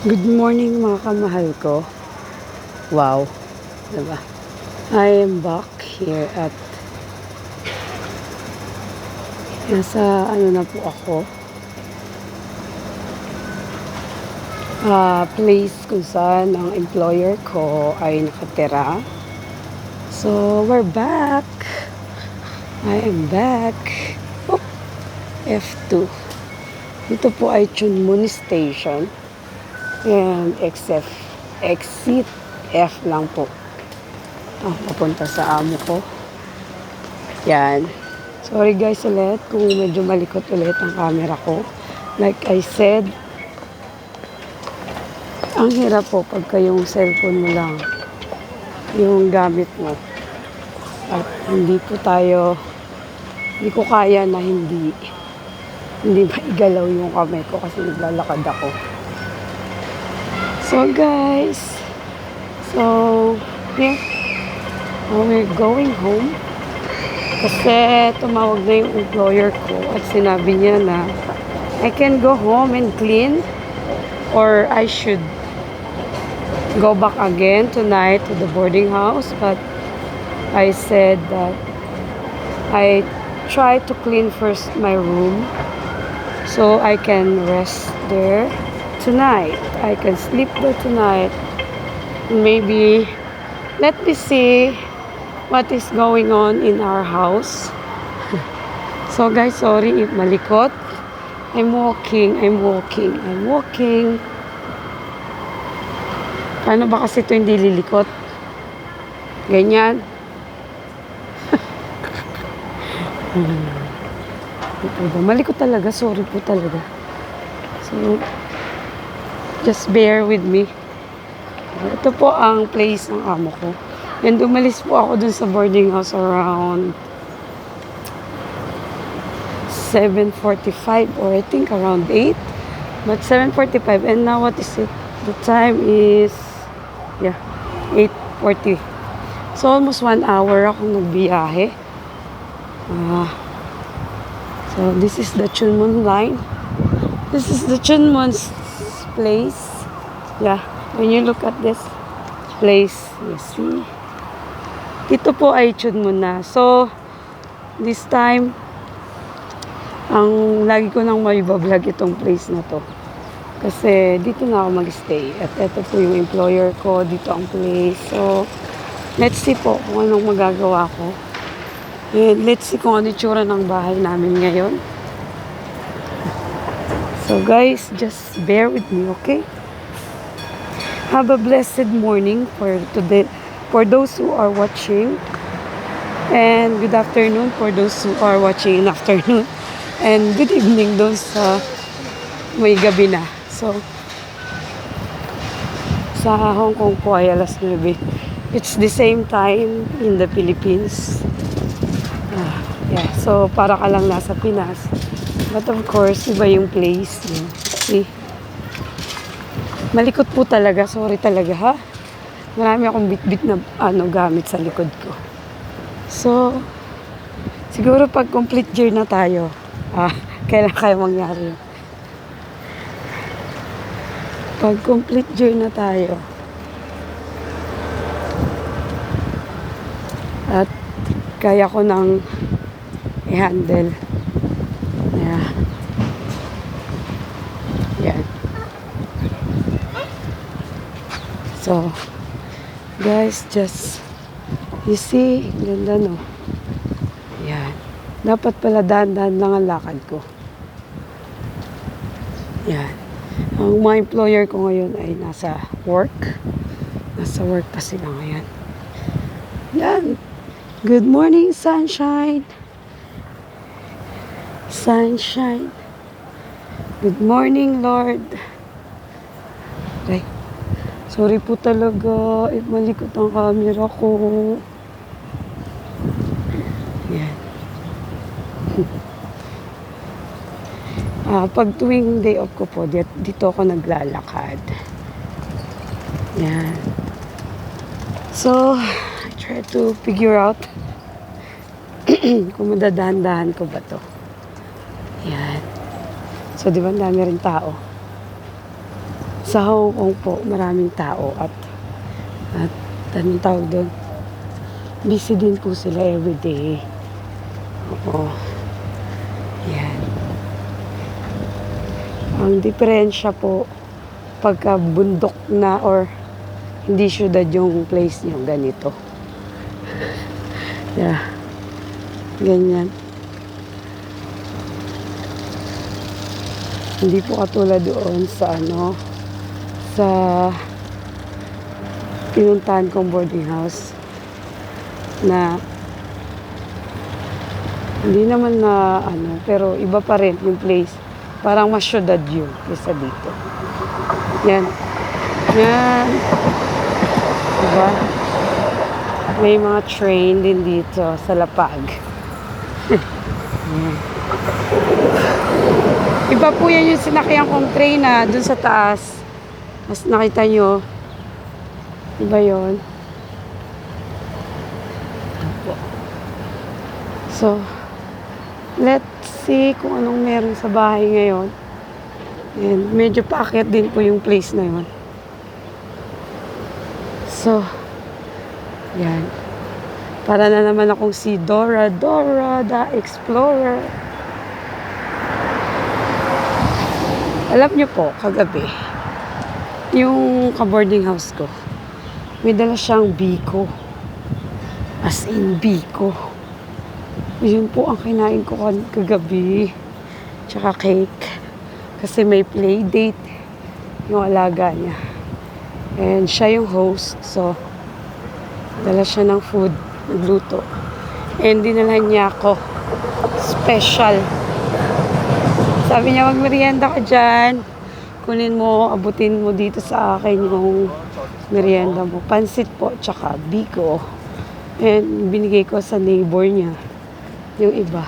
Good morning mga kamahal ko. Wow. Diba? I am back here at nasa ano na po ako. Ah, place kung saan ang employer ko ay nakatira. So, we're back. I am back. Oop. F2. Dito po ay Chunmun Station. And exit, exit F lang po. Ah, papunta sa amo ko. Yan. Sorry guys ulit kung medyo malikot ulit ang camera ko. Like I said, ang hirap po pagka yung cellphone mo lang yung gamit mo. At hindi po tayo, hindi ko kaya na hindi hindi maigalaw yung kamay ko kasi naglalakad ako. So guys, so yeah, uh, we're going home. Kasi tumawag na yung employer ko at sinabi niya na I can go home and clean or I should go back again tonight to the boarding house. But I said that I try to clean first my room so I can rest there tonight. I can sleep there tonight. Maybe let me see what is going on in our house. so guys, sorry if malikot. I'm walking, I'm walking, I'm walking. Paano ba kasi ito hindi lilikot? Ganyan. Ito ba? Malikot talaga. Sorry po talaga. So, just bear with me. Ito po ang place ng amo ko. And umalis po ako dun sa boarding house around 7.45 or I think around 8. But 7.45 and now what is it? The time is, yeah, 8.40. So almost one hour akong nagbiyahe. Ah, so this is the Chunmun line. This is the Chunmun's place. Yeah, when you look at this place, you see. Dito po ay Chunmun na. So, this time, ang lagi ko nang may vlog itong place na to. Kasi dito na ako mag-stay. At ito po yung employer ko. Dito ang place. So, let's see po kung anong magagawa ko. And let's see kung ano yung tsura ng bahay namin ngayon. So guys, just bear with me, okay? Have a blessed morning for today, for those who are watching. And good afternoon for those who are watching in afternoon. And good evening doon sa may gabi na. So, sa Hong Kong po ay alas 9. It's the same time in the Philippines. Ah, yeah, so para ka lang nasa Pinas. But of course, iba yung place. Yun. See? Malikot po talaga. Sorry talaga ha. Marami akong bit-bit na ano, gamit sa likod ko. So, siguro pag complete year na tayo, ah, kailan kaya mangyari yun? Pag complete year na tayo, at kaya ko nang i-handle. Yeah. Yan. So, guys, just, you see, ganda no? Yan. Dapat pala dahan-dahan lang ang lakad ko. Yan. Ang mga employer ko ngayon ay nasa work. Nasa work pa sila ngayon. Yan. Good morning, sunshine. Sunshine. Good morning, Lord. Ay, sorry po talaga. Eh, malikot ang camera ko. Yan. Ah, pag tuwing day off ko po, di- dito ako naglalakad. Yan. So, I try to figure out kung madadahan-dahan ko ba to. Yan. So, di ba, dami rin tao. Sa Hong Kong po, maraming tao at at anong tawag doon? Busy din po sila everyday. Oo. Yan. Ang diferensya po, pagka bundok na or hindi syudad yung place nyo, ganito. Yeah. Ganyan. Hindi po katulad doon sa ano, sa pinuntahan kong boarding house na hindi naman na ano, pero iba pa rin yung place. Parang mas syudad yun kaysa dito. Yan. Yan. Diba? May mga train din dito sa Lapag. Iba po yan yung sinakyan kong train na dun sa taas. Mas nakita nyo. Iba yun. So, let's see kung anong meron sa bahay ngayon. And medyo paakyat din po yung place na yun. So, yan. Para na naman akong si Dora, Dora the Explorer. Alam niyo po, kagabi, yung ka-boarding house ko, may dala siyang biko. As in, biko. Yun po ang kinain ko kagabi. Tsaka cake. Kasi may play date yung alaga niya. And siya yung host, so dala siya ng food, nagluto. And dinala niya ako special. Sabi niya, magmerienda ka dyan. Kunin mo, abutin mo dito sa akin yung merienda mo. Pansit po, tsaka biko. And binigay ko sa neighbor niya yung iba.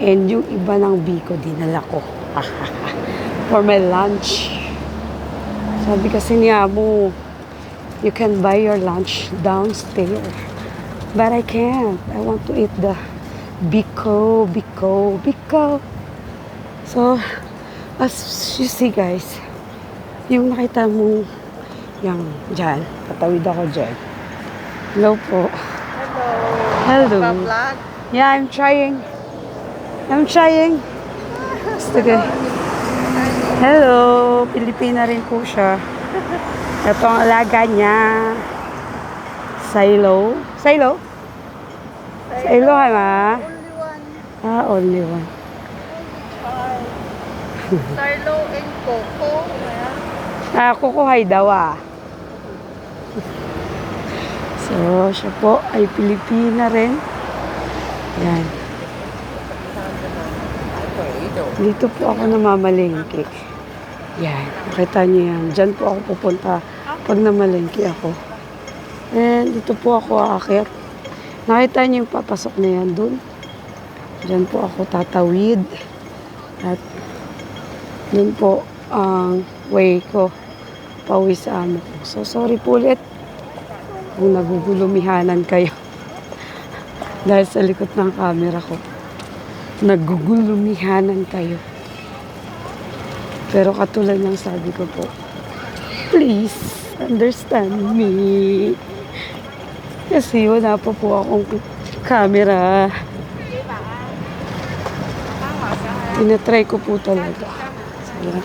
And yung iba ng biko, dinala ko. For my lunch. Sabi kasi niya mo, you can buy your lunch downstairs. But I can't. I want to eat the biko, biko, biko. So, as you see guys, yung nakita mo yung dyan, tatawid ako dyan. Hello po. Hello. Vlog. Yeah, I'm trying. I'm trying. Sige. Hello. Pilipina rin po siya. Ito ang alaga niya. Silo. Silo? Silo, ha, ma? Only one. Ah, only one. Sarlo and Coco. Ah, kukuhay daw, ah. So, siya po ay Pilipina rin. Yan. Dito po ako namamalengke. Yan. Nakita niyo yan. Diyan po ako pupunta pag namalengke ako. And dito po ako aakyat. Nakita niyo yung papasok na yan dun. Diyan po ako tatawid. At yun po ang way ko pauwi sa amo ko. So, sorry po ulit kung nagugulumihanan kayo. Dahil sa likod ng camera ko. Nagugulumihanan kayo. Pero katulad ng sabi ko po, please understand me. Kasi wala pa po akong camera. Tinatry ko po talaga. Sige.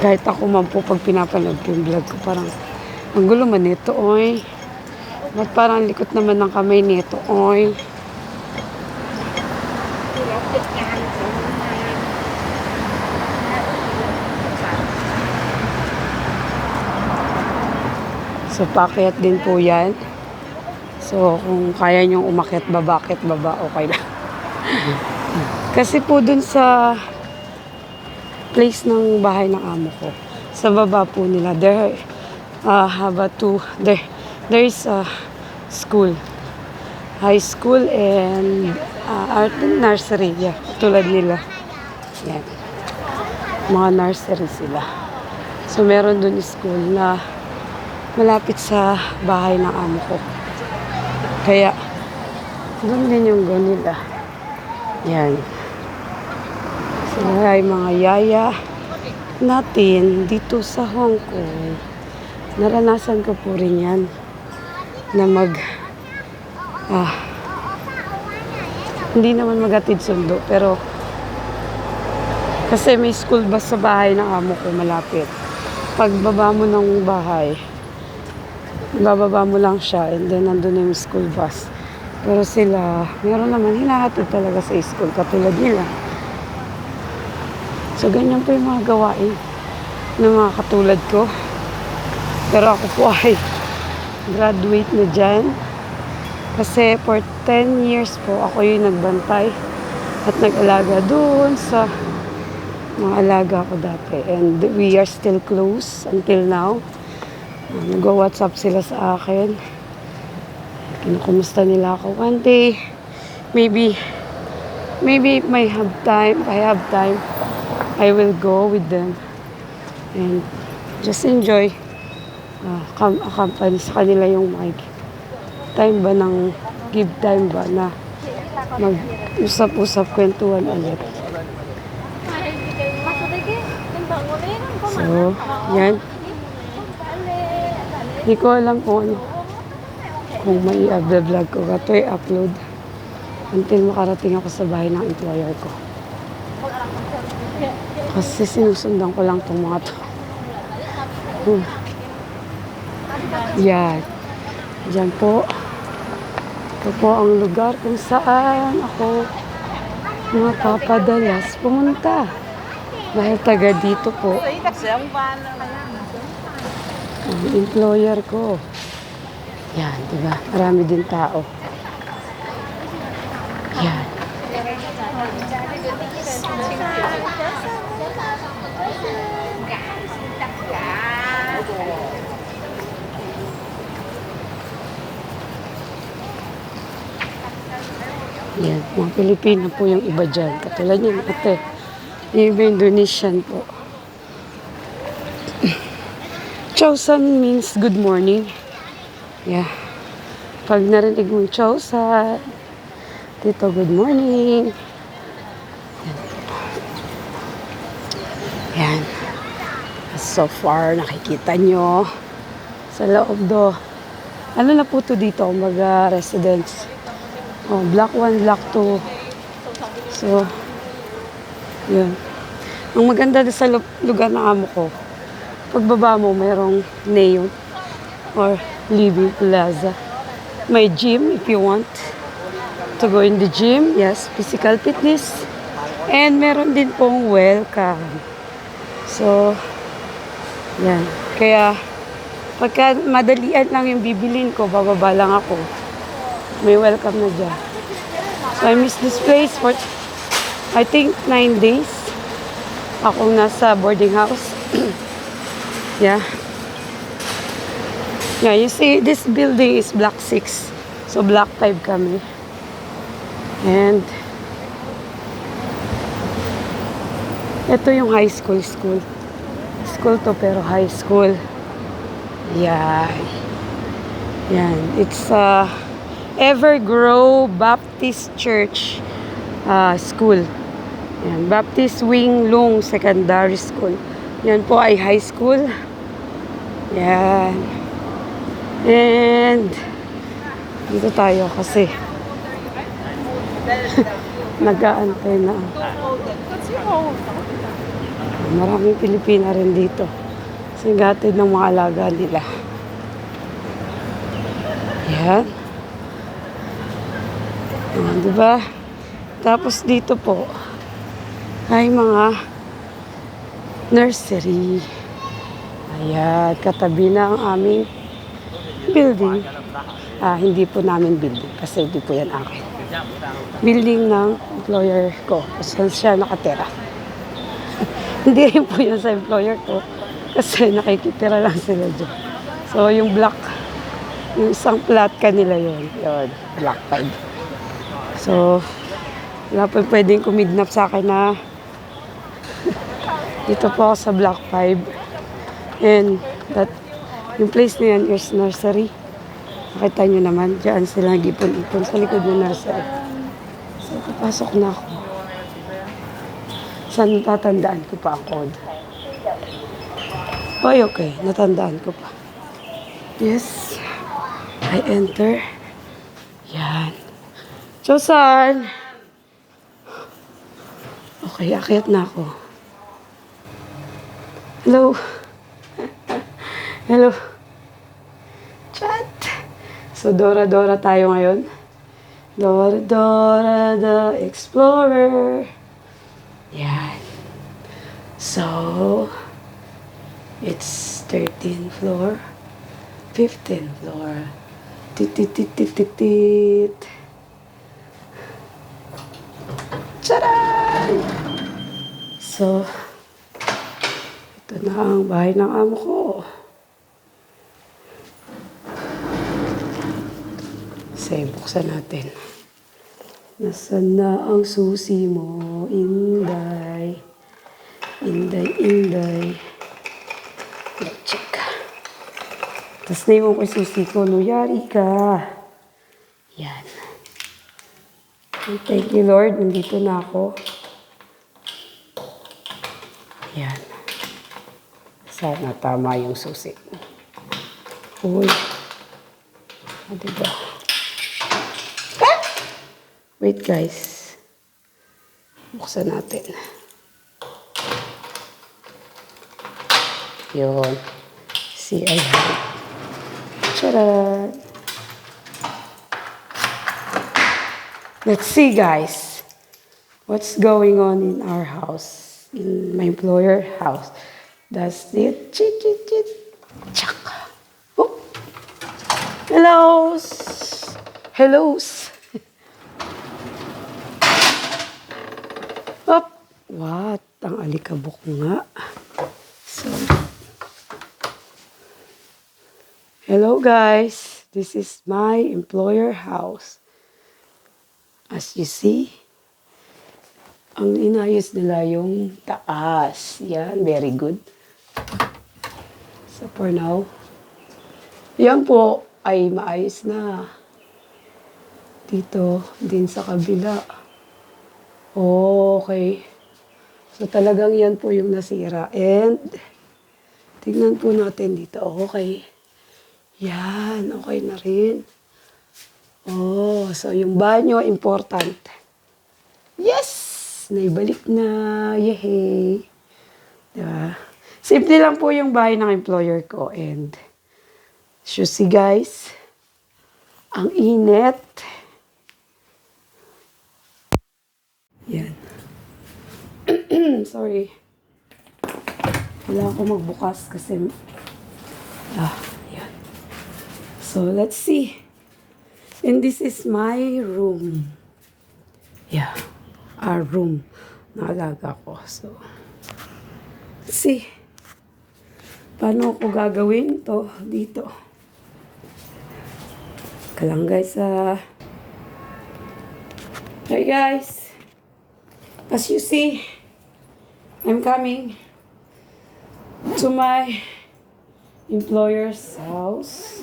Kahit ako man po pag pinapanood ko yung vlog ko, parang ang gulo man nito, oy. Ba't parang ang likot naman ng kamay nito, oy. So, pakyat din po yan. So, kung kaya niyong umakyat baba, akyat baba, okay lang. Kasi po dun sa place ng bahay ng amo ko, sa baba po nila, there uh, have a two, there, there is a school. High school and uh, art nursery, yeah, tulad nila. Yan. Mga nursery sila. So, meron dun school na malapit sa bahay ng amo ko. Kaya, doon din yung go nila. Yan. Ay mga yaya natin dito sa Hong Kong, naranasan ko po rin yan na mag ah, hindi naman magatid sundo pero kasi may school bus sa bahay ng amo ko malapit. Pagbaba mo ng bahay, bababa mo lang siya and then nandun na yung school bus. Pero sila, meron naman hinahatid talaga sa school katulad nila. So, ganyan po yung mga gawain ng mga katulad ko. Pero ako po ay graduate na dyan. Kasi for 10 years po, ako yung nagbantay at nag-alaga doon sa mga alaga ko dati. And we are still close until now. Uh, Nag-WhatsApp sila sa akin. Kinukumusta nila ako. One day, maybe, maybe if I have time, I have time, I will go with them and just enjoy uh, kam- accompany sa kanila yung mic. Time ba ng give time ba na mag-usap-usap kwentuhan ulit. So, yan. Hindi ko alam kung ano. Kung may vlog ko. Ito i-upload. Until makarating ako sa bahay ng employer ko. Kasi sinusundan ko lang tong mga to. Hmm. Yan. Diyan po. Ito po ang lugar kung saan ako mapapadalas pumunta. Dahil taga dito po ang employer ko. Yan, di ba? Marami din tao. Yan. Yan, mga Pilipino po yung iba dyan. Katulad yun, ate. Yung iba Indonesian po. Chowsan means good morning. Yeah. Pag narinig mong Chowsan, dito good morning. Yan. So far, nakikita nyo sa loob do. Ano na po to dito, mga residents. Oh, block 1, block 2. So, yun. Ang maganda sa lu- lugar ng amo ko, pagbaba mo, mayroong neon or living plaza. May gym if you want to go in the gym. Yes, physical fitness. And meron din pong welcome. So, yan. Kaya, pagka madalian lang yung bibilin ko, bababa lang ako. May welcome na dyan. So, I miss this place for, I think, nine days. Akong nasa boarding house. yeah. Yeah, you see, this building is block 6. So, block 5 kami. And, ito yung high school school. School to pero high school. Yan. Yan. It's uh, Evergrow Baptist Church uh, School. Yan. Baptist Wing Lung Secondary School. Yan po ay high school. Yan. And dito tayo kasi nag-aantay na. Maraming Pilipina rin dito. Sigatid ng mga alaga nila. Yan. Ah, di ba? Tapos dito po ay mga nursery. Ayan, katabi na ang aming building. Ah, hindi po namin building kasi hindi po yan akin. Building ng employer ko. Saan siya nakatira. hindi rin po yan sa employer ko kasi nakikitira lang sila dyan. So, yung block, yung isang flat kanila yun. Yun, block 5. So, wala po pwedeng kumidnap sa akin na dito po ako sa block 5. And that, yung place na yan is nursery. Nakita nyo naman, dyan sila nag-ipon-ipon sa likod ng nursery. So, papasok na ako. Saan tatandaan ko pa ang code? Ay, okay. Natandaan ko pa. Yes. I enter. Yan. Josan! Okay, akyat na ako. Hello. Hello. Chat. So, Dora-Dora tayo ngayon. Dora-Dora the Explorer. Yan. So, it's 13th floor. 15th floor. Tit-tit-tit-tit-tit. Charan! So, ito na ang bahay ng amo ko. Sige, buksan natin. Nasaan na ang susi mo, Inday? Inday, Inday. Check. Tapos naiwan ko yung susi ko. Luyari ka. Yan. Thank you, Lord. Nandito na ako. Yan. Sana tama yung susi. Uy. Ah, diba? Wait, guys. Buksan natin. Yun. See, I have. Tara! Let's see, guys. What's going on in our house? In my employer house. Does it? Chit, chit, chit. Chak. Oh. Hello. Hello. What? Ang alikabok nga. So, hello guys. This is my employer house. As you see, ang inayos nila yung taas. Yan, very good. So for now, yan po ay maayos na. Dito, din sa kabila. Okay. So talagang yan po yung nasira. And, tignan po natin dito. Okay. Yan, okay na rin. Oh, so yung banyo, important. Yes! Naibalik na. Yehey! Diba? Simple lang po yung bahay ng employer ko. And, see guys, ang init. Yan. Sorry. Wala ako magbukas kasi ah, yan. So, let's see. And this is my room. Yeah. Our room. Naalaga ko. So, let's see. Paano ko gagawin to dito? Kalang guys, ah. Hey guys. As you see, I'm coming to my employer's house.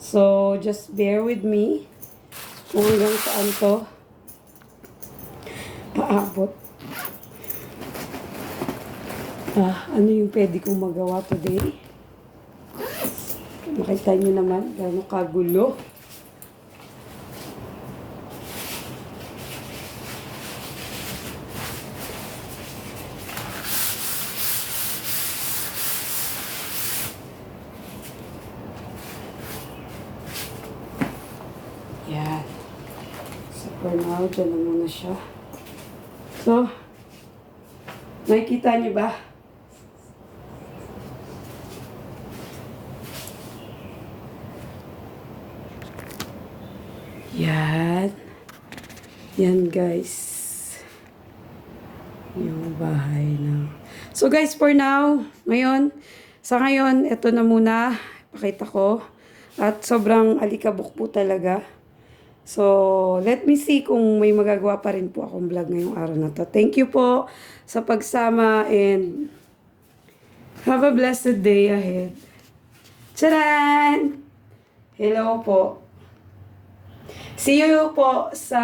So, just bear with me kung hanggang saan to aabot. Ah, ano yung pwede kong magawa today? Makita nyo naman, gano'ng kagulo. Yan. So, for now, dyan na muna siya. So, nakikita niyo ba? Yan. Yan, guys. Yung bahay na. So, guys, for now, ngayon, sa ngayon, ito na muna. Pakita ko. At sobrang alikabok po talaga. So, let me see kung may magagawa pa rin po akong vlog ngayong araw na to. Thank you po sa pagsama and have a blessed day ahead. Charan! Hello po. See you po sa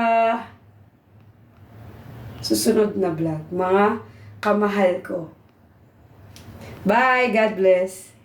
susunod na vlog. Mga kamahal ko. Bye. God bless.